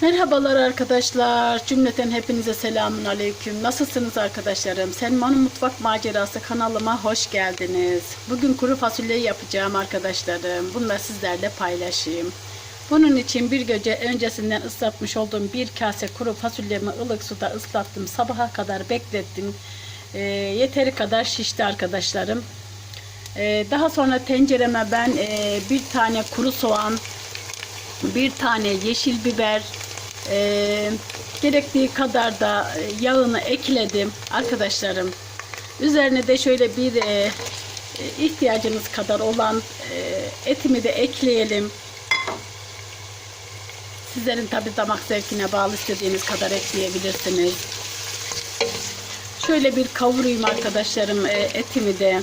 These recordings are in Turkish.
Merhabalar arkadaşlar. Cümleten hepinize selamun aleyküm. Nasılsınız arkadaşlarım? Selman'ın Mutfak Macerası kanalıma hoş geldiniz. Bugün kuru fasulye yapacağım arkadaşlarım. Bunu da sizlerle paylaşayım. Bunun için bir gece öncesinden ıslatmış olduğum bir kase kuru fasulyemi ılık suda ıslattım. Sabaha kadar beklettim. Ee, yeteri kadar şişti arkadaşlarım. Ee, daha sonra tencereme ben e, bir tane kuru soğan, bir tane yeşil biber, e, gerektiği kadar da e, yağını ekledim arkadaşlarım. Üzerine de şöyle bir e, e, ihtiyacınız kadar olan e, etimi de ekleyelim. Sizlerin tabi damak zevkine bağlı istediğiniz kadar ekleyebilirsiniz. Şöyle bir kavurayım arkadaşlarım e, etimi de.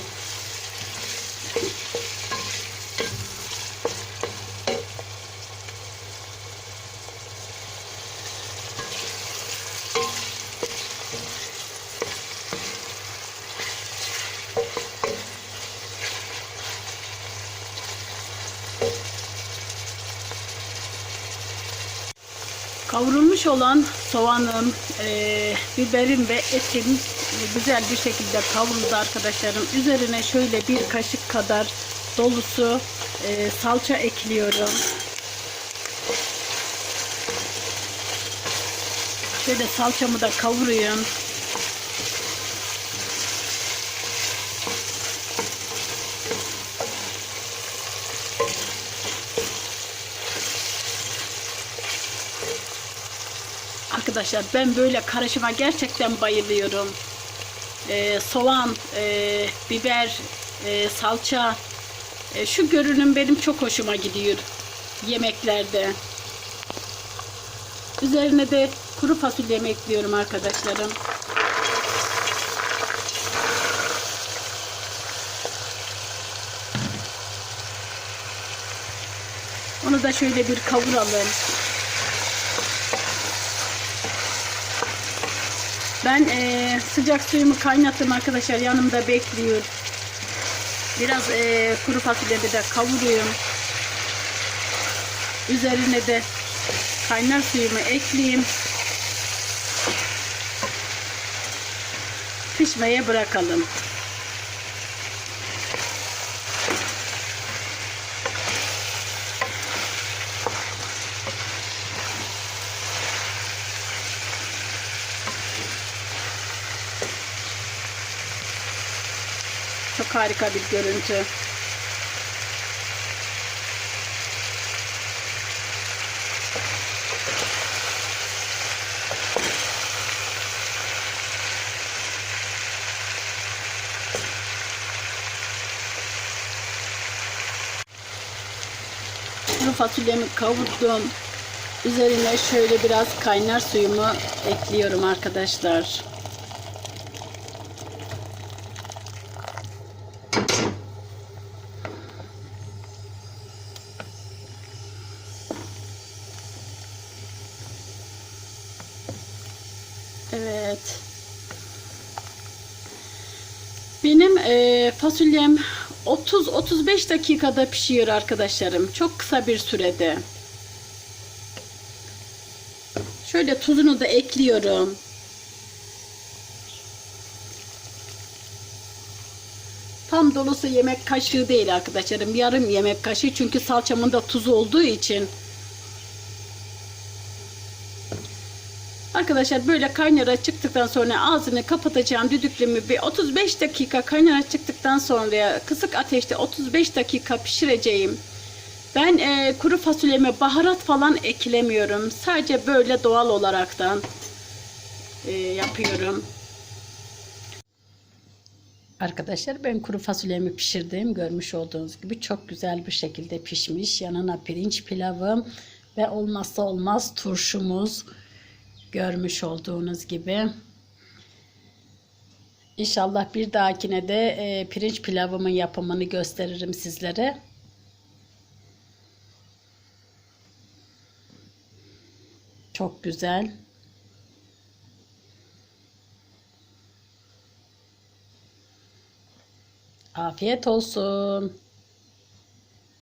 Kavrulmuş olan soğanım, e, biberim ve etim güzel bir şekilde kavruldu arkadaşlarım. Üzerine şöyle bir kaşık kadar dolusu e, salça ekliyorum. Şöyle salçamı da kavuruyorum. Arkadaşlar ben böyle karışıma gerçekten bayılıyorum. Ee, soğan, e, biber, e, salça. E, şu görünüm benim çok hoşuma gidiyor yemeklerde. Üzerine de kuru fasulyemi ekliyorum arkadaşlarım. Onu da şöyle bir kavuralım. Ben eee, sıcak suyumu kaynattım arkadaşlar. Yanımda bekliyor. Biraz eee, kuru fasulyemi de kavuruyorum. Üzerine de kaynar suyumu ekleyeyim. Pişmeye bırakalım. Çok harika bir görüntü. Kuru fasulyemi kavurdum. Üzerine şöyle biraz kaynar suyumu ekliyorum arkadaşlar. Evet. Benim e, fasulyem 30-35 dakikada pişiyor arkadaşlarım. Çok kısa bir sürede. Şöyle tuzunu da ekliyorum. Tam dolusu yemek kaşığı değil arkadaşlarım. Yarım yemek kaşığı çünkü salçamın da tuzu olduğu için. Arkadaşlar böyle kaynara çıktıktan sonra ağzını kapatacağım düdüklümü bir 35 dakika kaynara çıktıktan sonra kısık ateşte 35 dakika pişireceğim. Ben e, kuru fasulyeme baharat falan eklemiyorum. Sadece böyle doğal olaraktan e, yapıyorum. Arkadaşlar ben kuru fasulyemi pişirdim. Görmüş olduğunuz gibi çok güzel bir şekilde pişmiş. Yanına pirinç pilavım ve olmazsa olmaz turşumuz görmüş olduğunuz gibi. İnşallah bir dahakine de e, pirinç pilavımın yapımını gösteririm sizlere. Çok güzel. Afiyet olsun.